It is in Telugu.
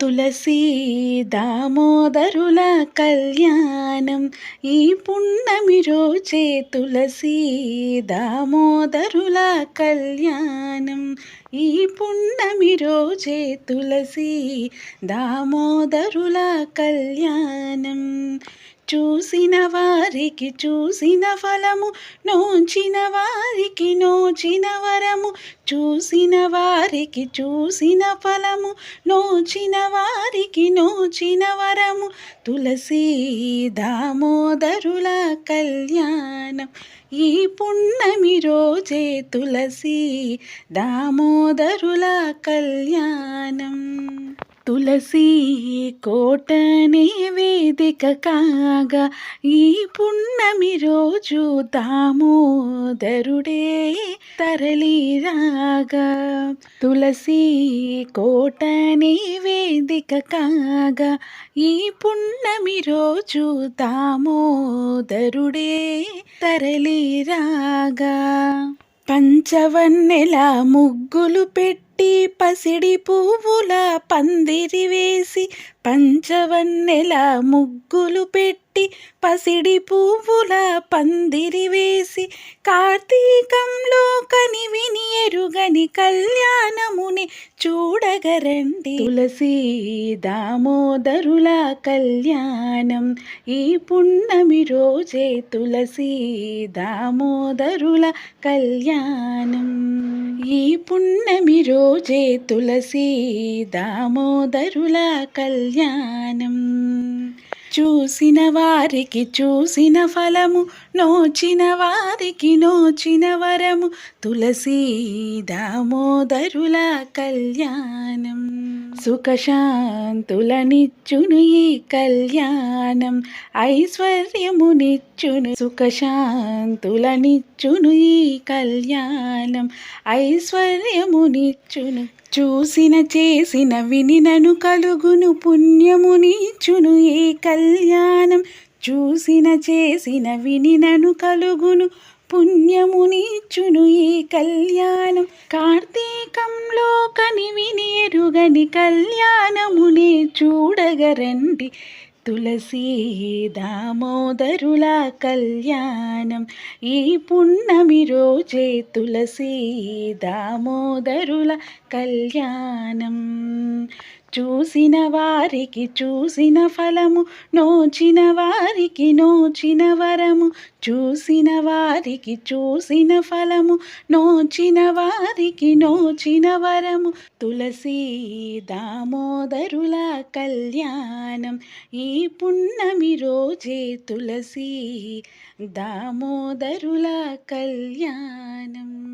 తులసీ దామోదరుల కళ్యాణం ఈ పుణ్యమి రోజే తులసీ దామోదరుల కళ్యాణం. ఈ పుణ్యమి రోజే తులసీ దామోదరుల కళ్యాణం. చూసిన వారికి చూసిన ఫలము నోచిన వారికి నోచిన వరము చూసిన వారికి చూసిన ఫలము నోచిన వారికి నోచిన వరము తులసీ దామోదరుల కళ్యాణం. ఈ పున్నమి రోజే తులసీ దామోదరుల కళ్యాణం. తులసీ కోటనే వేదిక కాగా ఈ పున్నమి రోజు దామోదరుడే తరలిరాగా తులసీ కోటనే వేదిక కాగా ఈ పున్నమి రోజు దామోదరుడే తరలిరాగా పంచవన్నెల ముగ్గులు పెట్టి పసిడి పువ్వుల పందిరి వేసి పంచవన్నెల ముగ్గులు పెట్టి పసిడి పువ్వుల పందిరి వేసి కార్తీకంలో కనివిని ఎరుగని కళ్యాణముని చూడగరండి. తులసీ దామోదరుల కళ్యాణం ఈ పున్నమి రోజే తులసీ దామోదరుల కళ్యాణం. ఈ పున్నమి రోజే తులసీ దామోదరుల కళ్యాణం. చూసిన వారికి చూసిన ఫలము నోచిన వారికి నోచిన వరము. తులసీ దామోదరుల కళ్యాణం సుఖశాంతులనిచ్చును ఈ కళ్యాణం. ఐశ్వర్యమునిచ్చును సుఖశాంతులనిచ్చును ఈ కళ్యాణం. ఐశ్వర్యమునిచ్చును చూసిన చేసిన వినినను కలుగును పుణ్యము నీచును ఏ కళ్యాణం? చూసిన చేసిన వినినను కలుగును పుణ్యమునిచ్చును ఈ కళ్యాణం? కార్తీకంలో కని విని ఎరుగని కళ్యాణమునే చూడగరండి. తులసీ దామోదరుల కళ్యాణం. ఈ పున్నమి రోజే తులసీ దామోదరుల కళ్యాణం. చూసిన వారికి చూసిన ఫలము నోచిన వారికి నోచిన వరము. చూసిన వారికి చూసిన ఫలము నోచిన వారికి నోచిన వరము. తులసీ దామోదరుల కళ్యాణం ఈ పున్నమి రోజే తులసీ దామోదరుల కళ్యాణం.